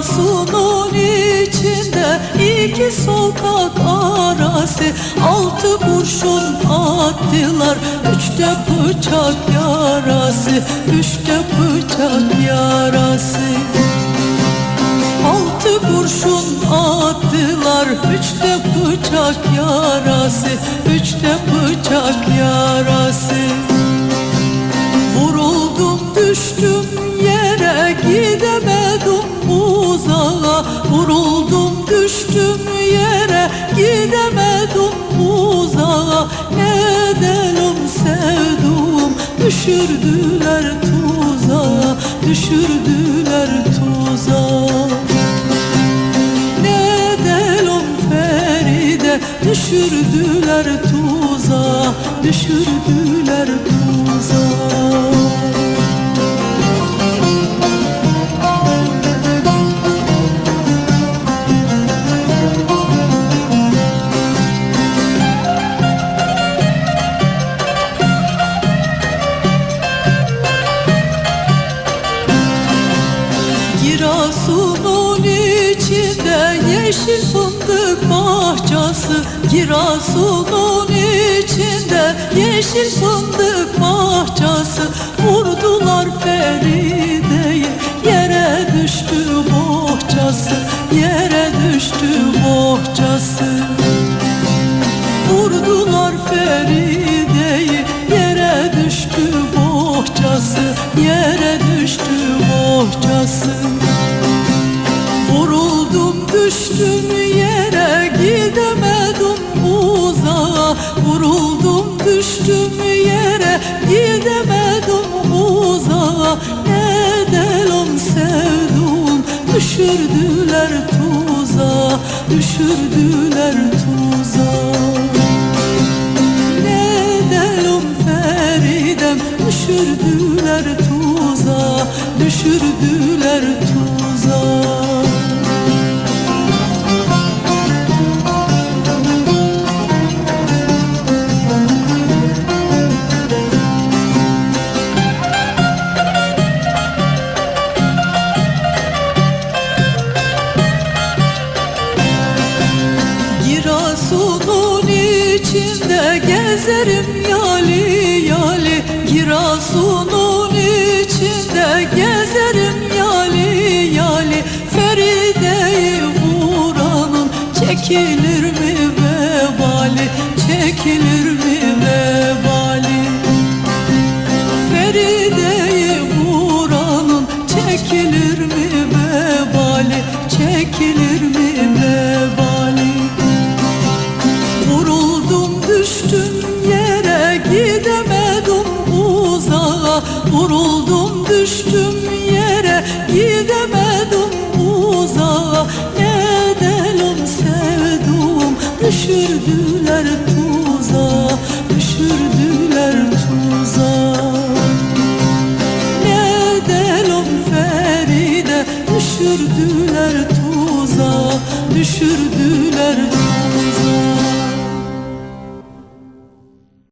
Giresun'un içinde iki sokak arası Altı kurşun attılar Üçte bıçak yarası Üçte bıçak yarası. Altı kurşun attılar Üçte bıçak yarası düşürdüler tuzağa Düşürdüler tuzağa. Ne edelim Feride düşürdüler tuzağa Düşürdüler tuzağa Giresun'un içinde yeşil fındık bahçesi. Giresun'un içinde yeşil fındık bahçesi düştüm yere gidemedim uzağa. Vuruldum düştüm yere gidemedim uzağa. Ne edelim sevduğum düşürdüler tuzağa Düşürdüler tuzağa ne Feridem düşürdüler tuzağa Düşürdüler tuzağa içinde gezerim yali yali. Giresun'un içinde gezerim yali yali. Feride'yi vuranın çekilir mi vebali? Çekilir mi vebali? Feride'yi vuranın çekilir mi vebali? Çekilir Vuruldum düştüm yere gidemedim uzağa. Ne edelim sevdum düşürdüler tuzağa Düşürdüler tuzağa. Ne edelim Feride düşürdüler tuzağa Düşürdüler tuzağa.